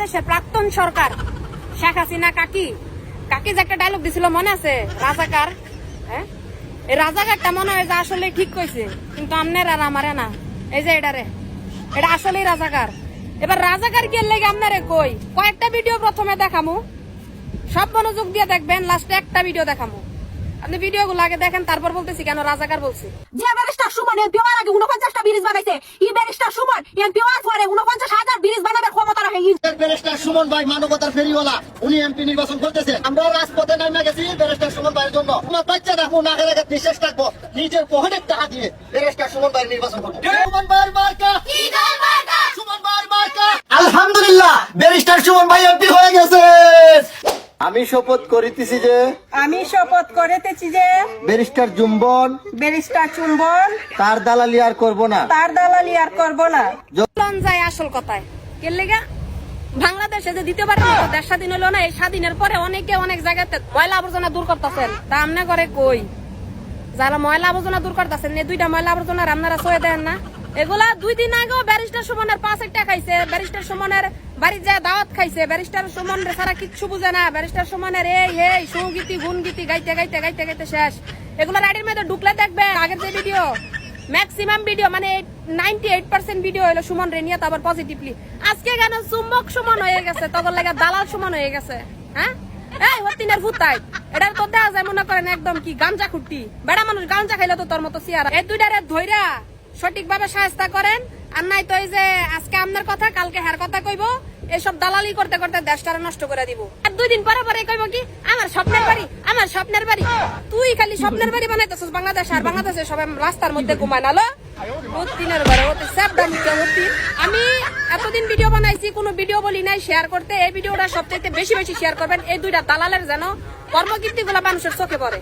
বাংলাদেশের প্রাক্তন সরকার। শেখ হাসিনা কাকি? কাকি যে একটা ডায়লগ দিছিল, মনে আছে? রাজাকার। হ্যাঁ? রাজাকারটা মনে হয় যে আসলে ঠিক কইছে, কিন্তু আমনের আর আমারে না। এই যে এটারে। এটা আসলেই রাজাকার। এবার রাজাকার কে লেগে আপনারে কই? কয়েকটা ভিডিও প্রথমে দেখামু। সব মনোযোগ দিয়ে দেখবেন লাস্টে একটা ভিডিও দেখামু। আপনি ভিডিও গুলো আগে দেখেন, তারপর বলতেছি কেন রাজাকার বলছি। যে ব্যারিস্টার সুমন এমপি হওয়ার আগে উনপঞ্চাশটা ব্রিজ বানাইছে। এই ব্যারিস্টার সুমন এমপি হওয়ার পরে উনপঞ্চাশ ব্যারিস্টার সুমন ভাই মানবতার ফেরিওয়ালা উনি এমপি নির্বাচন করতেছে। আমরা রাজপথে নামে গেছি ব্যারিস্টার সুমন ভাইয়ের জন্য। আমার বাচ্চা রাখব না রেখে বিশেষ রাখব। নিজের পকেটের টাকা দিয়ে ব্যারিস্টার সুমন ভাই নির্বাচন করব। সুমন ভাইয়ের মার্কা। সুমন ভাইয়ের মার্কা। আলহামদুলিল্লাহ ব্যারিস্টার সুমন ভাই এমপি হয়ে গেছে। আমি শপথ করিতেছি যে আমি শপথ করিতেছি যে ব্যারিস্টার জুম্বন ব্যারিস্টার চুম্বন তার দালালি আর করব না। তার দালালি আর করব না। যায় আসল কথায়। কে লেগা? বাংলাদেশে যে দ্বিতীয়বার মতো দেশ স্বাধীন হলো না, এই স্বাধীনের পরে অনেকে অনেক জায়গাতে ময়লা আবর্জনা দূর করতেছেন। তা আমনে করে কই? যারা ময়লা আবর্জনা দূর করতেছেন, এই দুইটা ময়লা আবর্জনা আপনারা সয়ে দেন না। এগুলা দুই দিন আগেও ব্যারিস্টার সুমনের পাঁচ একটা খাইছে ব্যারিস্টার সুমনের বাড়ির যায় দাওয়াত খাইছে। ব্যারিস্টার সুমন সারা কিচ্ছু বুঝে না। ব্যারিস্টার সুমনের এই এই, সৌগীতি গুনগীতি গাইতে গাইতে গাইতে গাইতে শেষ। এগুলো রাইডের মধ্যে ঢুকলে দেখবে আগের যে ভিডিও ম্যাক্সিমাম ভিডিও মানে নাইনটি এইট পার্সেন্ট ভিডিও হলো সুমন রেনিয়া, তারপর পজিটিভলি আজকে কেন চুম্বক সমান হয়ে গেছে? তখন লাগে দালাল সমান হয়ে গেছে। হ্যাঁ? এই হতিনের ভূতাই। এটার তো দেওয়া মনে করেন একদম কি গাঞ্জা খুটি। বেড়া মানুষ গাঞ্জা খাইলে তো তোর মতো সিয়ারা। এই দুইটারে ধইরা সঠিকভাবে সাহায্য করেন। আর নাই তো এই যে আজকে আপনার কথা, কালকে হ্যার কথা কইব, এসব দালালি করতে করতে দেশটারে নষ্ট করে দিব। আর দুই দিন পরে পরে কইব কি, আমার স্বপ্নের বাড়ি, আমার স্বপ্নের বাড়ি। তুই খালি স্বপ্নের বাড়ি বানাইতেছিস বাংলাদেশ, আর বাংলাদেশে সবাই রাস্তার মধ্যে ঘুমায় নালো আমি এতদিন ভিডিও বানাইছি, কোনো ভিডিও বলি নাই শেয়ার করতে। এই ভিডিওটা সবচেয়ে বেশি বেশি শেয়ার করবেন, এই দুইটা দালালের যেন কর্মকীর্তি গুলা মানুষের চোখে পড়ে।